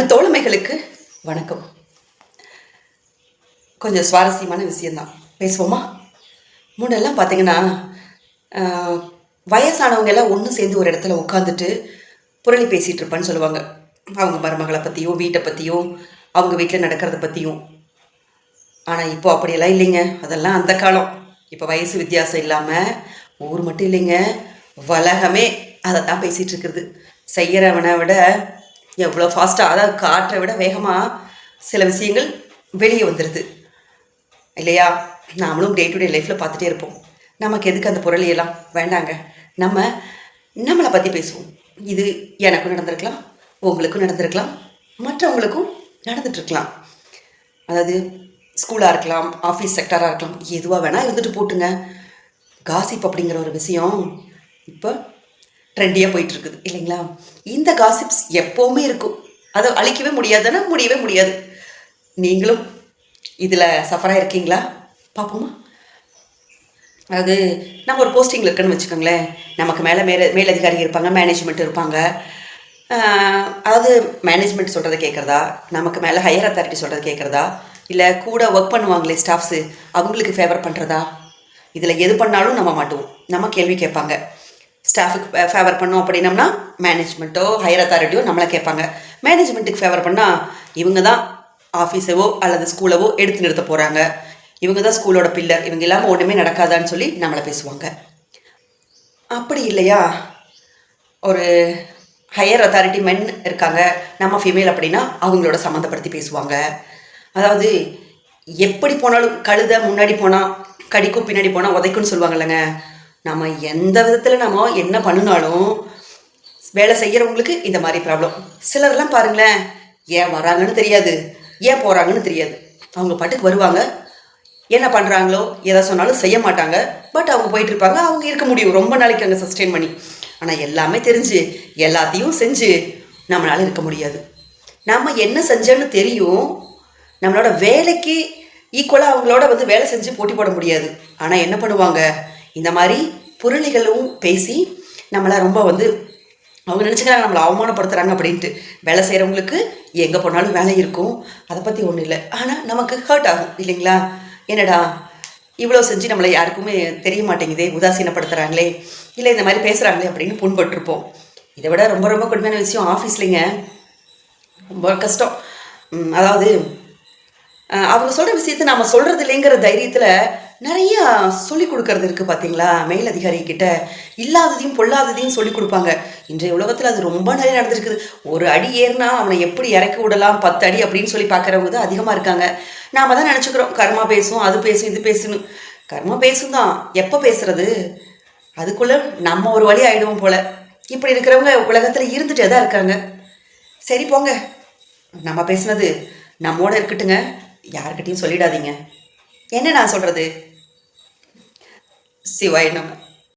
அன்பு தோழமைகளுக்கு வணக்கம். கொஞ்சம் சுவாரஸ்யமான விஷயந்தான் பேசுவோமா? முன்னெல்லாம் பார்த்தீங்கன்னா வயசானவங்க எல்லாம் ஒன்று சேர்ந்து ஒரு இடத்துல உட்காந்துட்டு புரளி பேசிகிட்டு இருப்பான்னு சொல்லுவாங்க. அவங்க மருமகளை பற்றியும் வீட்டை பற்றியும் அவங்க வீட்டில் நடக்கிறத பற்றியும் ஆனால் இப்போ அப்படியெல்லாம் இல்லைங்க. அதெல்லாம் அந்த காலம். இப்போ வயசு வித்தியாசம் இல்லாமல் ஊர் மட்டும் இல்லைங்க. உலகமே அதை தான் பேசிகிட்டு இருக்குது செய்கிறவனை விட எவ்வளோ ஃபாஸ்ட்டாக அதாவது காற்றை விட வேகமாக சில விஷயங்கள் வெளியே வந்துடுது இல்லையா? நாமளும் டே டு டே லைஃப்பில் பார்த்துட்டே இருப்போம். நமக்கு எதுக்கு அந்த பொருளையெல்லாம் வேண்டாங்க. நம்ம நம்மளை பற்றி பேசுவோம். இது எனக்கும் நடந்திருக்கலாம் உங்களுக்கும் நடந்திருக்கலாம் மற்றவங்களுக்கும் நடந்துட்டுருக்கலாம். அதாவது ஸ்கூலாக இருக்கலாம் ஆஃபீஸ் செக்டராக இருக்கலாம் எதுவாக வேணால் இருந்துட்டு போட்டுங்க. காசிப் அப்படிங்கிற ஒரு விஷயம் இப்போ ட்ரெண்டியாக போயிட்டு இருக்குது இல்லைங்களா? இந்த காசிப்ஸ் எப்போவுமே இருக்கும். அதை அழிக்கவே முடியாதுன்னா முடியவே முடியாது. நீங்களும் இதில் சஃபராக இருக்கீங்களா பார்ப்போமா. அதாவது நம்ம ஒரு போஸ்டிங்கில் இருக்குன்னு வச்சுக்கோங்களேன். நமக்கு மேலே மேலே மேலதிகாரி இருப்பாங்க மேனேஜ்மெண்ட் இருப்பாங்க. அதாவது மேனேஜ்மெண்ட் சொல்கிறத கேட்குறதா? நமக்கு மேலே ஹையர் அத்தாரிட்டி சொல்கிறத கேட்குறதா? இல்லை கூட ஒர்க் பண்ணுவாங்களே ஸ்டாஃப்ஸு அவங்களுக்கு ஃபேவர் பண்ணுறதா இதில் எது பண்ணாலும் நம்ம மாட்டுவோம். நம்ம கேள்வி கேட்பாங்க. ஸ்டாஃபுக்கு ஃபேவர் பண்ணோம் அப்படின்னம்னா மேனேஜ்மெண்ட்டோ ஹையர் அத்தாரிட்டியோ நம்மளை கேட்பாங்க. மேனேஜ்மெண்ட்டுக்கு ஃபேவர் பண்ணால் இவங்க தான் ஆஃபீஸவோ அல்லது ஸ்கூலவோ எடுத்து நிறுத்த போகிறாங்க இவங்க தான் ஸ்கூலோட பில்லர் இவங்க இல்லாமல் ஒன்றுமே நடக்காதான்னு சொல்லி நம்மளை பேசுவாங்க. அப்படி இல்லையா? ஒரு ஹையர் அத்தாரிட்டி மென் இருக்காங்க. நம்ம ஃபீமேல் அப்படின்னா அவங்களோட சம்மந்தப்படுத்தி பேசுவாங்க. அதாவது எப்படி போனாலும் கழுத முன்னாடி போனால் கடிக்கும் பின்னாடி போனால் உதைக்கும்னு சொல்லுவாங்கல்லங்க நம்ம எந்த விதத்தில் நம்ம என்ன பண்ணினாலும் வேலை செய்கிறவங்களுக்கு இந்த மாதிரி ப்ராப்ளம் சிலர்லாம் பாருங்களேன் ஏன் வராங்கன்னு தெரியாது ஏன் போகிறாங்கன்னு தெரியாது. அவங்க பாட்டுக்கு வருவாங்க. என்ன பண்ணுறாங்களோ எதை சொன்னாலும் செய்ய மாட்டாங்க. பட் அவங்க போயிட்டு இருப்பாங்க அவங்க இருக்க முடியும். ரொம்ப நாளைக்கு அங்கே சஸ்டெயின் பண்ணி. ஆனால் எல்லாமே தெரிஞ்சு எல்லாத்தையும் செஞ்சு நம்மளால் இருக்க முடியாது. நம்ம என்ன செஞ்சோன்னு தெரியும். நம்மளோட வேலைக்கு ஈக்குவலாக அவங்களோட வந்து வேலை செஞ்சு போட்டி போட முடியாது. ஆனால் என்ன பண்ணுவாங்க? இந்த மாதிரி புரளிகளும் பேசி நம்மளை ரொம்ப வந்து அவங்க நினச்சிக்கிறாங்க நம்மளை அவமானப்படுத்துகிறாங்க அப்படின்ட்டு. வேலை செய்கிறவங்களுக்கு எங்கே போனாலும் வேலை இருக்கும். அதை பற்றி ஒன்றும் இல்லை. ஆனால் நமக்கு ஹர்ட் ஆகும் இல்லைங்களா? என்னடா இவ்வளோ செஞ்சு நம்மளை யாருக்குமே தெரிய மாட்டேங்குதே உதாசீனப்படுத்துகிறாங்களே இல்லை இந்த மாதிரி பேசுகிறாங்களே அப்படின்னு புண்பட்டிருப்போம். இதை விட ரொம்ப ரொம்ப கொடுமையான விஷயம் ஆஃபீஸ்லிங்க ரொம்ப கஷ்டம். அதாவது அவங்க சொல்கிற விஷயத்தை நம்ம சொல்கிறது இல்லைங்கிற தைரியத்தில் நிறைய சொல்லிக் கொடுக்கறது இருக்குது பார்த்தீங்களா மேல் அதிகாரி கிட்ட இல்லாததையும் பொல்லாததையும் சொல்லிக் கொடுப்பாங்க. இன்றைய உலகத்தில் அது ரொம்ப நிறைய நடந்திருக்குது. ஒரு அடி ஏறினா அவனை எப்படி இறக்கி விடலாம்? பத்து அடி அப்படின்னு சொல்லி பார்க்குறவங்க தான் அதிகமாக இருக்காங்க. நாம தான் நினச்சிக்கிறோம் கர்மா பேசும் அது பேசும் இது பேசணும் கர்மா பேசும் தான். எப்போ பேசுறது? அதுக்குள்ளே நம்ம ஒரு வழி ஆகிடுவோம் போல. இப்படி இருக்கிறவங்க உலகத்தில் இருந்துட்டே தான் இருக்காங்க. சரி போங்க. நம்ம பேசுனது நம்மோட இருக்கட்டுங்க. யார்கிட்டையும் சொல்லிடாதீங்க. என்ன நான் சொல்கிறது சிவாய் நம்ம